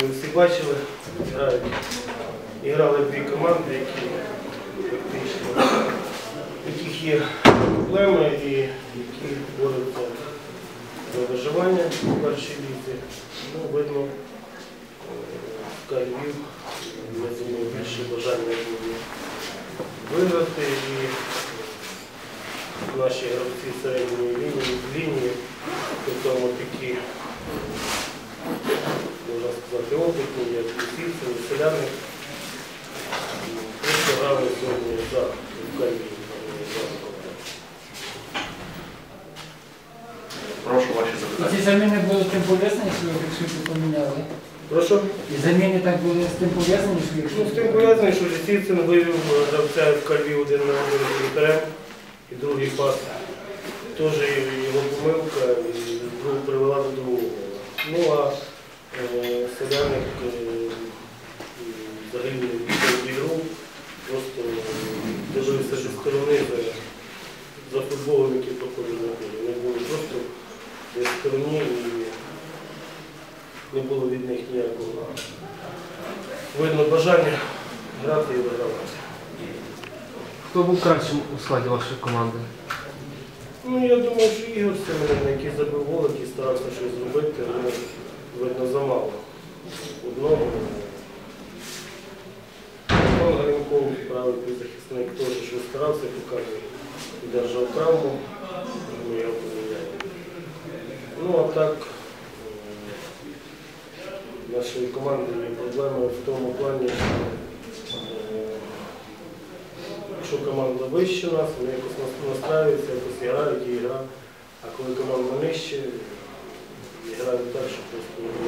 ви всі бачили, грають. І грали дві команди, які фактично, у яких є проблеми і які борються за виживання в першій лізі. Ну, видно, е, в Львів, я думаю, більше бажання буде виграти і наші гравці середньої лінії, лінії при тому такі, опитні, як лісівці, селяни. Просто грали сьогодні за Україну. Прошу ваші І запитання. ці заміни були з тим пов'язані, що ви так швидко поміняли? Прошу. І заміни так були з тим пов'язані, що їх Ну, з тим пов'язаний, що Лісівцин вивів гравця в кальві один на один з вратарем і другий пас. Теж його помилка і друг привела до другого. Ну а е, селяник е, не пішов в ігру, просто дивився зі сторони за, за футболом, який проходив на полі. Вони були просто десь в стороні і не було від них ніякого видно бажання грати і вигравати. Хто був кращим у складі вашої команди? Ну, я думаю, що Ігор Семенин, який забив гол, який старався щось зробити, щось старався, поки держав травму, тому я поміняю. Ну, а так, е, нашої команди є проблеми в тому плані, що Якщо команда вище нас, вони якось нас- настраюються, якось грають і гра. А коли команда нижче, грають так, що просто не.